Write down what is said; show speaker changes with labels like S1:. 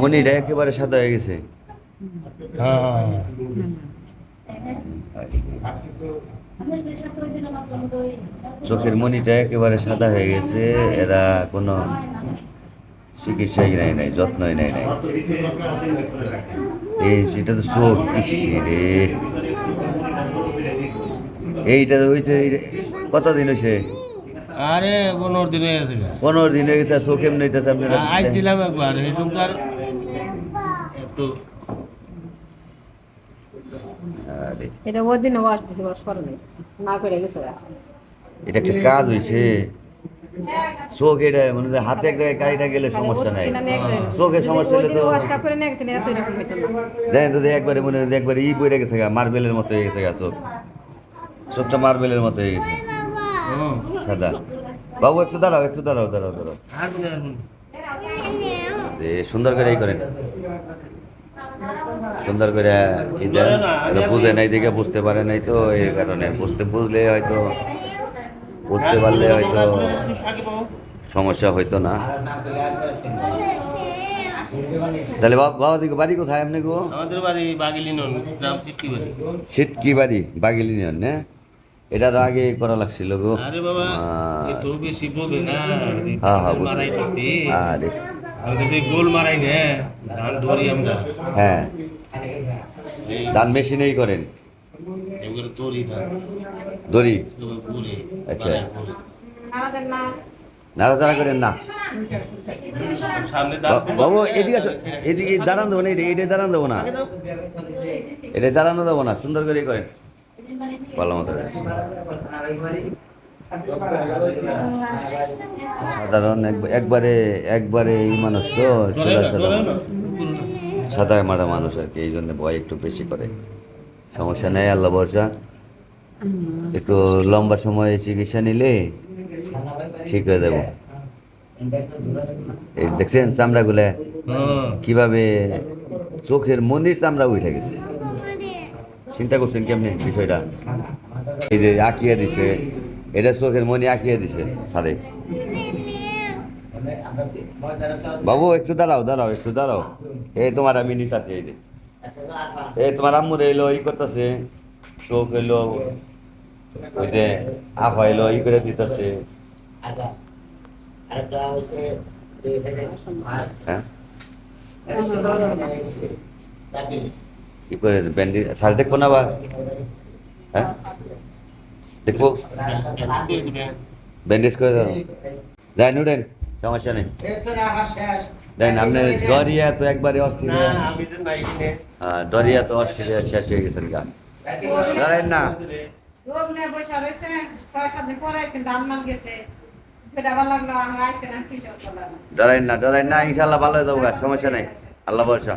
S1: মনিটা একেবারে সাদা হয়ে গেছে। চোখের মনিটা একেবারে সাদা হয়ে গেছে, এরা কোনো চিকিৎসাই নাই নাই, যত্নই নাই নাই। এই সেটা তো চোখ রে। এইটা হয়েছে কতদিন হয়েছে
S2: আরে পনেরো দিন হয়ে গেছে।
S1: পনেরো দিন হয়ে গেছে হইতেছে আপনারা
S2: আইছিলাম একবার একটু।
S3: এটা ওই দিনে ওয়াশ দিছে ওয়াশ করে নাই। না করে গেছে
S1: এটা একটা কাজ হয়েছে চোখ এটা মানে হাতে এক জায়গায় কাহিটা গেলে সমস্যা নাই। চোখে সমস্যা হলে তো দেখেন তো একবারে মনে হয় একবারে ই পড়ে গেছে গা মার্বেলের মতো হয়ে গেছে গা চোখ। চোখটা মার্বেলের মতো হয়ে গেছে।
S2: হুম।
S1: সাদা। বাবু একটু দাঁড়াও একটু দাঁড়াও দাঁড়াও দাঁড়াও। সুন্দর করে এই করেন। সুন্দর করে এই বুঝে নাই দেখে বুঝতে পারে নাই তো এই কারণে। বুঝতে বুঝলে হয়তো বুঝতে পারলে হয়তো সমস্যা হইতো না। তাহলে বাবা দিকে বাড়ি কোথায় আপনি গো?
S2: আমাদের বাড়ি বাগিলি নন বাড়ি।
S1: সিটকি বাড়ি বাগিলি নিয়ন না? এটা তো আগে করা লাগছিল গো।
S2: আরে বাবা এ তো বেশি না
S1: হ্যাঁ, হ্যাঁ,
S2: মারাই পাতি
S1: আরে
S2: আমি তো গোল মারাই না ধান ধরি আমরা।
S1: হ্যাঁ। ধান মেশিনেই করেন।
S2: এগুলো তরি ধান।
S1: দড়ি আচ্ছা। নাড়াচাড়া করেন না। বাবু এদিকে এদিকে দাঁড়ান দেবো না এটা দাঁড়ান দেবো না। এটাই দাঁড়ানো দেবো না সুন্দর করে করেন। ভালো মতো সাধারণ এক- একবারে একবারে এই মানুষ তো সোজা সাদা সাদা মারা মানুষ আর কি এই জন্য ভয় একটু বেশি করে। সমস্যা নেই আল্লাহ ভরসা। একটু লম্বা সময়ে চিকিৎসা নিলে ঠিক হয়ে যাব। এই দেখছেন চামড়াগুলা?
S2: হ্যাঁ।
S1: কীভাবে চোখের মন্দির চামড়া উঠে গেছে। চিন্তা করছেন কেমনি বিষয়টা? এই যে আঁকিয়ে দিছে, এটা চোখের মনি আঁকিয়ে দিছে সারে বাবু, একটু দাঁড়াও দাঁড়াও, একটু দাঁড়াও। এই তোমার আমি নিতাছি, এই যে। এই তোমার আম্মুর এলো, ই করতেছে। চোখ এলো, ওই যে আফা এলো, ই করে দিতেছে। হ্যাঁ? কি করে ব্যান্ডি সার দেখব না আবার হ্যাঁ? দেখব? ব্যান্ডেজ করে দাও। যাই নুডেন সমস্যা নেই। দেন আপনি ডরিয়া তো একবারে অস্থির
S2: না তো নাই
S1: হ্যাঁ ডরিয়া তো অস্থির শেষ হয়ে গেছেন গা। দাঁড়াই না।
S3: দিন
S1: ডরাই না ডরাই না ইনশাল্লাহ ভালো হয়ে যাব সমস্যা নেই। আল্লাহ বলছা